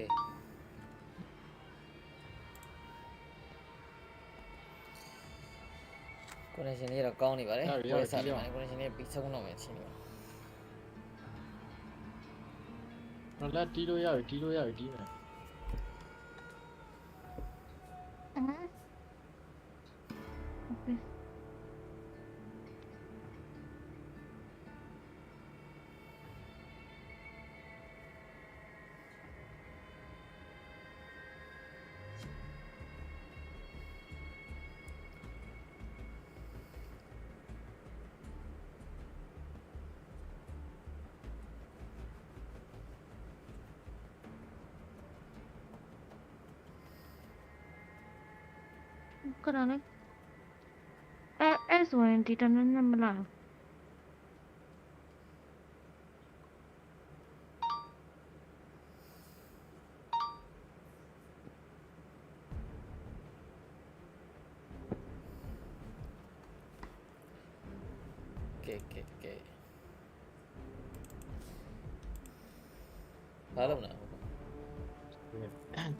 Okay ကိုနေရှင်လေးတော့ကောင်းနေပါတယ်ဟုတ်ပြီဟုတ်ပြီဆက်ပြီးပါတယ်ကိုနေရှင်လေးပြီးဆုံးတော့မယ်ချင်းနေပါတော့လက်တီးလို့ရပြီတီးလို့ရပြီတီးမယ် Corona. Eh, es bueno, también no me la hago.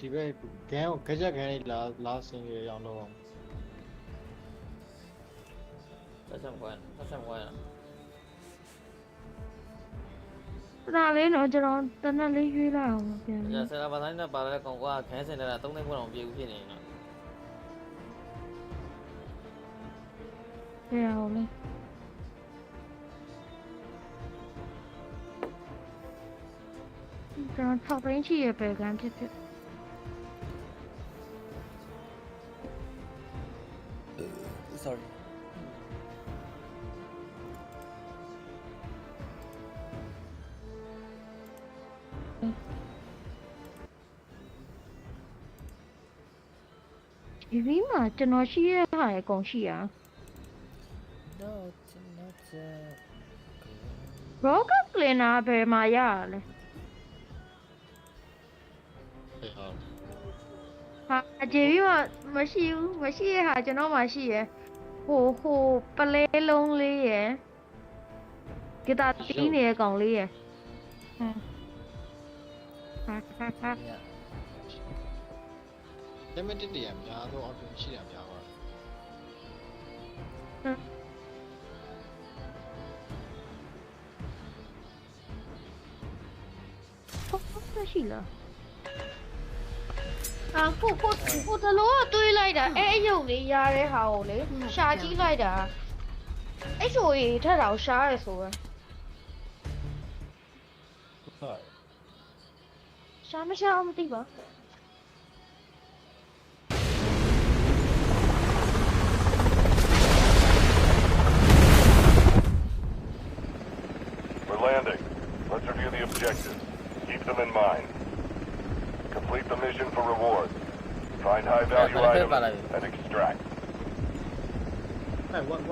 Tiba, kaya a lah last thing you don't know. ဆက်ဆံကွာဆက်ဆံကွာဒါလေးတော့ကျွန်တော်တနက်လေးရွေးလိုက်အောင်ပြန်ညဆရာဘာသာနဲ့ပါလာတဲ့ကောင်ကခန်းစင်တဲ့က3သိန်းခွန်းအောင်ပြေဦးဖြစ်နေနော်ပြန်အောင်လေကျွန်တော်6သိန်းချီရဲ့ပဲကန်းဖြစ်ဖြစ် sorry ဒီဘီမှာကျွန်တော်ရှိရဲ့ဟာရဲ့အကုန်ရှိရ no not rocket cleaner ဘယ်မှာရရလဲဟဲ့ဟာဟာဂျေဘီမှာမရှိဘူးမရှိရဲ့ဟာကျွန်တော်မှရှိရဲ့ဟိုဟိုပလဲလုံးလေးရယ်ဂီတာတီးနေတဲ့ကောင်လေးရယ်ဟမ်ဟာဟာဟာ yeah တမတစ်တည်းအများဆုံးအပြင်ရှိတာများပါဟုတ်ဟုတ်ရှိလားအာကိုကိုကိုတလို့ကတွေးလိုက်တာအဲအယုတ်လေးရတဲ့ဟာကိုလေရှာကြည့်လိုက်တာအဲ့ဆိုရင်ထက်တော့ရှားရဆိုပဲဟုတ်ရှားမရှားမသိပါ landing. Let's review the objectives. Keep them in mind. Complete the mission for reward. Find high value items and what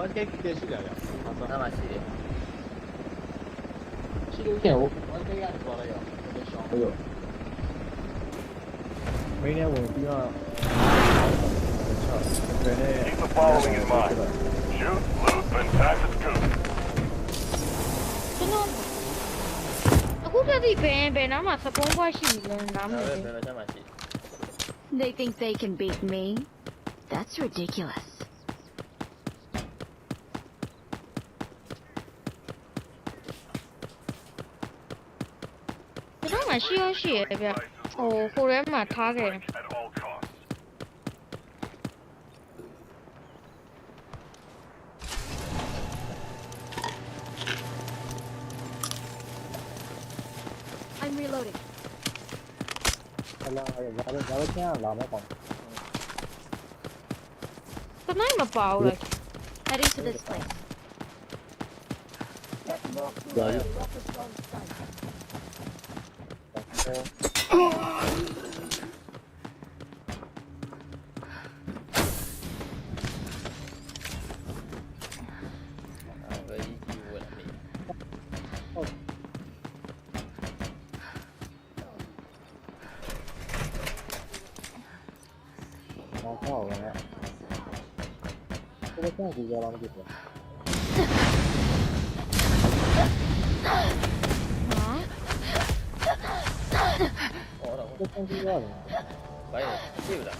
the following in mind. Shoot, loot, and tax အခုတည်းကဘယ်ဘယ်နားမှာစပုံးခွက်ရှိလဲနားမဒါပဲလဲ ဘယ်လိုချက်မှရှိ They think they can beat me? That's ridiculous. ကျွန်တော်မှရှိရရှိရဗျဟိုဟိုထဲမှာထားခဲ့တယ် reloading. But I'm about like heading to this place. Yeah. องเข้าแล้วนะไม่ใช่สิจะลองหยุดเหรอ้ほらほไม่らใช่ดีเลยอดเลยอバイオチームだ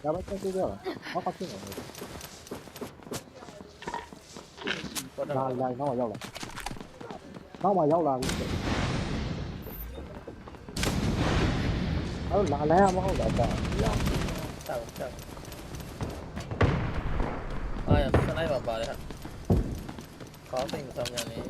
แล้วไม่ใช่ที่ยอเหรอเขาเขาขึ้นเหรอバลานลานเข้ามายาวหรอเข้ามายาวลานเอาลานแล้วมั้งแบบแบบยา Tamam tamam. Aynen sen hayvan bari ha. Kaldı insan yani.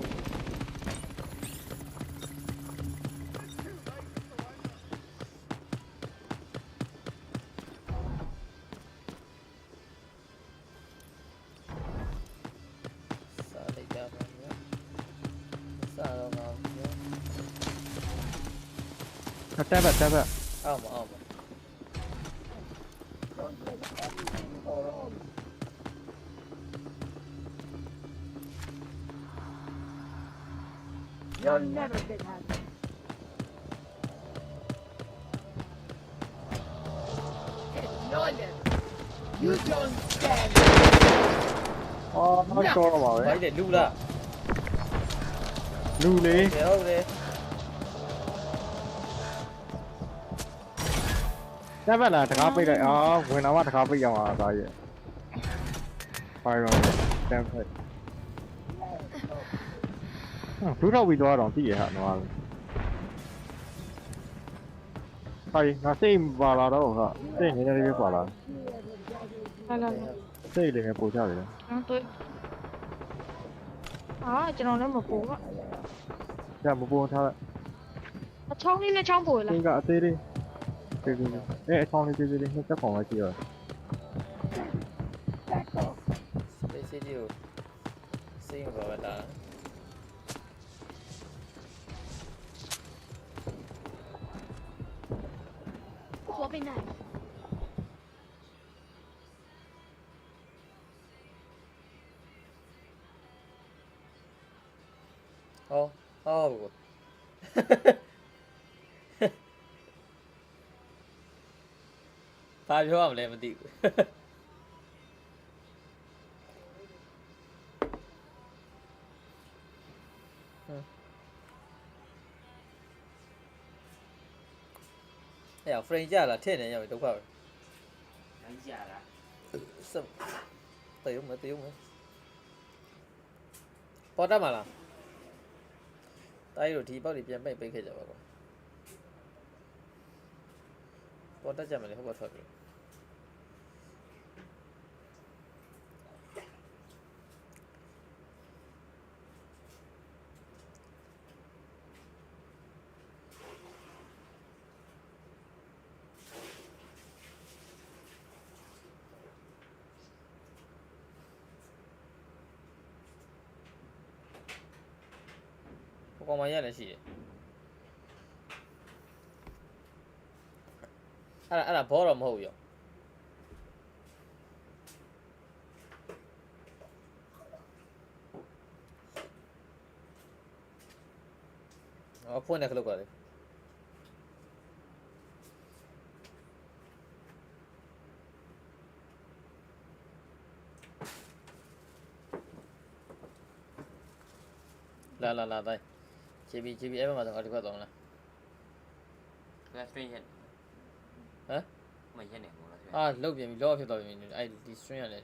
Hatta bak, hatta bak. Alma, alma. You'll never get out. You don't stand. Ờ, nó cho nó bảo đấy. Đấy để lưu là. Lưu đi. Thế không đi. Chắc phải là thằng áp bây giờ, ờ, quên nó bắt thằng áp bây giờ mà, rồi vậy. Phải rồi, xem thôi. Pluto video on tiedä noilla. Tai, no tein vaan onha. Tein niitä rivi palaa. Älä. Teille me puu täällä. No tui. Đó, cho nó nó mà puu á. Dạ, mà puu sao lại? Nó trong đi, nó trong bụi là. Mình gạ tê đi. Tê đi. Ê, trong đi, tê đi, nó chắc khoảng là chị rồi. Space Hill. Xin vào bạn đã. ไปไหน 어, 아, 그 거. 다 좋아하면 레몬 디. အဲ့ frame ကြလာထည့်နေရပြီဒုက္ခပဲ đánh giả là စပ်တယုံမတယုံမပေါ်တက်မလားတိုင်းတို့ဒီပေါက်တွေပြန်ပိတ်ပိတ်ခဲ့ကြပါကောပေါ်တက်ကြမယ်လေဟုတ်ပါထွက်ပြီ ကောင်မရလည်းရှိတယ်အဲ့ဒါအဲ့ဒါဘောတော့မဟုတ်ဘူးရောအဖွင့်တဲ့ခလုတ်ကလေလာလာလာတိုင်း JB JB အဲ့ဘက်မှာတော့ဒီဘက်တော့လား cái string hiện Hả? mày hiện này một là အာလုတ်ပြန်ပြီလောဖြစ်သွားပြီအဲ့ဒီ string ရလဲ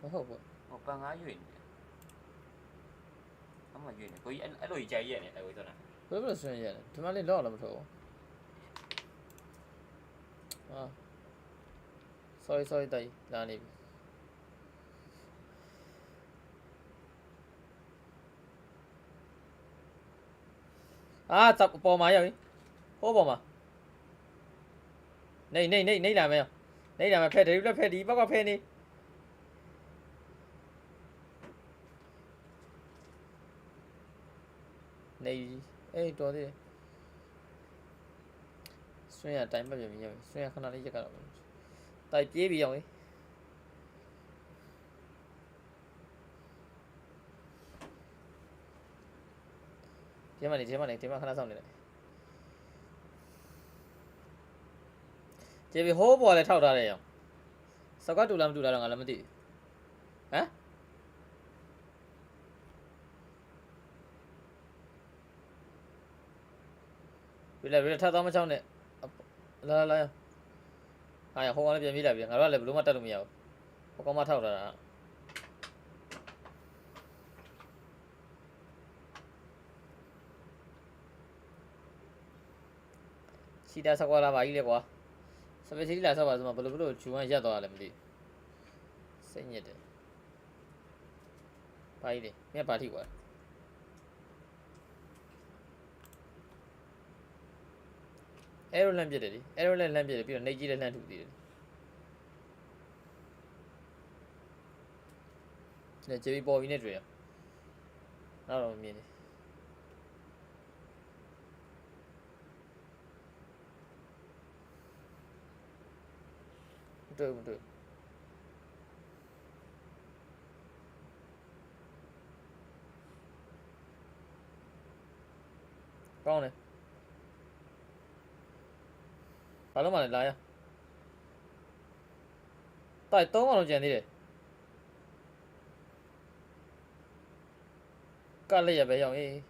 မဟုတ်ဘူး một ba ngá duyên không mà duyên này có anh anh lùi chạy vậy này tại vì tôi này ဘယ်လို string ရလဲဒီမှာလေးလောလည်းမထုတ်ဘူးအာ sorry sorry တိုင်လာနေပြီ အာတပ်ပေါ်မှာရောက်ပြီဟိုးပေါ်မှာနေနေနေနေလာမယ်နေလာမယ်ဖက်တယ်လက်ဖက်ဒီပောက်ကဖက်နေနေအေးတော်သေးတယ်ဆွေးရတိုင်းမပြမြင်ရပြီဆွေးရခဏလေးရက်ကတော့တိုက်ပြေးပြီးအောင်လေ ဒီမှာနေဒီမှာနေဒီမှာခဏဆောင်နေတယ်ကျေပြီဟိုးပေါ်လည်းထောက်ထားတယ်ရောစကွတ်တူလားမတူလားတော့ငါလည်းမသိဘူးဟမ်ဘယ်လဲဘယ်လဲထပ်တော့မချောင်းနဲ့လာလာလာဟာရဟိုကောင်လည်းပြန်ပြေးလာပြီငါတို့ကလည်းဘယ်လို့မှတက်လို့မရဘူးဟိုကောင်မှထောက်ထားတာ စီတာဆောက်လာပါကြီးလေကွာစပယ်စီလာဆောက်ပါဆိုမှဘယ်လိုဘယ်လိုဂျူဝမ်ရက်သွားတာလဲမသိဘူးစိတ်ညစ်တယ်ပါကြီးလေမြတ်ပါထိကွာအဲရိုလန်ပြစ်တယ်လေအဲရိုလန်လန်ပြစ်တယ်ပြီးတော့နေကြီးလည်းလန်ထူသေးတယ်လေဂျေဘီပေါ်ပြီးနေတွေ့ရနောက်တော့မမြင်နေမတွေ့ဘူးမတွေ့ဘူးကောင်းတယ် betul betul con này. Phải lúc mà lại à? Tại tối mà nó chuyện đi đấy cái này là bây giờ